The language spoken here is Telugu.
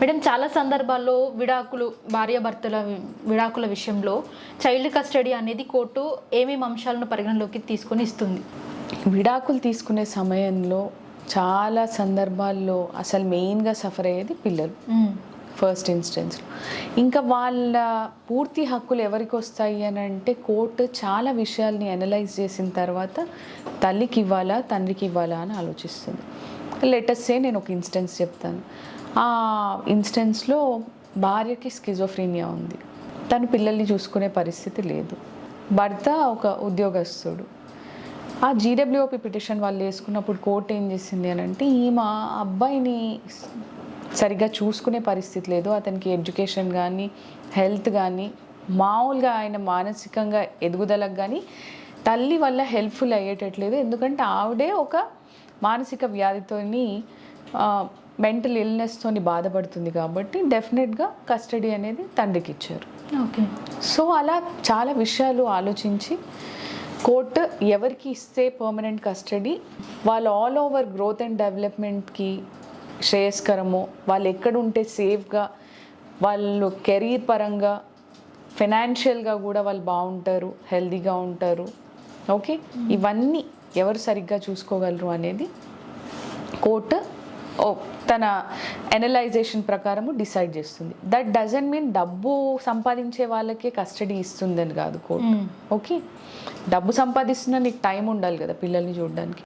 మేడం చాలా సందర్భాల్లో విడాకులు భార్యాభర్తల విడాకుల విషయంలో చైల్డ్ కస్టడీ అనేది కోర్టు ఏమేమి అంశాలను పరిగణలోకి తీసుకొని ఇస్తుంది? విడాకులు తీసుకునే సమయంలో చాలా సందర్భాల్లో అసలు మెయిన్గా సఫర్ అయ్యేది పిల్లలు. ఫస్ట్ ఇన్స్టెన్స్లో. ఇంకా వాళ్ళ పూర్తి హక్కులు ఎవరికి వస్తాయి అని అంటే కోర్టు చాలా విషయాల్ని అనలైజ్ చేసిన తర్వాత తల్లికి ఇవ్వాలా తండ్రికి ఇవ్వాలా అని ఆలోచిస్తుంది. లేటెస్టే నేను ఒక ఇన్స్టెన్స్ చెప్తాను. ఆ ఇన్స్టెన్స్లో భార్యకి స్కిజోఫ్రీనియా ఉంది. తను పిల్లల్ని చూసుకునే పరిస్థితి లేదు. భర్త ఒక ఉద్యోగస్తుడు. ఆ జీడబ్ల్యూఓపి పిటిషన్ వాళ్ళు వేసుకున్నప్పుడు కోర్టు ఏం చేసింది అని అంటే ఈమె అబ్బాయిని సరిగ్గా చూసుకునే పరిస్థితి లేదు. అతనికి ఎడ్యుకేషన్ కానీ హెల్త్ కానీ మామూలుగా ఆయన మానసికంగా ఎదుగుదలకు కానీ తల్లి వల్ల హెల్ప్ఫుల్ అయ్యేటట్లేదు. ఎందుకంటే ఆవిడే ఒక మానసిక వ్యాధితోని మెంటల్ ఇల్నెస్తోని బాధపడుతుంది కాబట్టి డెఫినెట్గా కస్టడీ అనేది తండ్రికి ఇచ్చారు ఓకే. సో అలా చాలా విషయాలు ఆలోచించి కోర్టు ఎవరికి ఇస్తే పర్మనెంట్ కస్టడీ వాళ్ళు ఆల్ ఓవర్ గ్రోత్ అండ్ డెవలప్మెంట్కి శ్రేయస్కరమో వాళ్ళు ఎక్కడ ఉంటే సేఫ్గా వాళ్ళు కెరీర్ పరంగా ఫినాన్షియల్గా కూడా వాళ్ళు బాగుంటారు హెల్దీగా ఉంటారు. ఓకే? ఇవన్నీ ఎవరు సరిగ్గా చూసుకోగలరు అనేది కోర్టు తన ఎనలైజేషన్ ప్రకారము డిసైడ్ చేస్తుంది. దట్ డజంట్ మీన్ డబ్బు సంపాదించే వాళ్ళకే కస్టడీ ఇస్తుందని కాదు కోర్టు. ఓకే డబ్బు సంపాదిస్తున్నా నీకు టైం ఉండాలి కదా పిల్లల్ని చూడడానికి.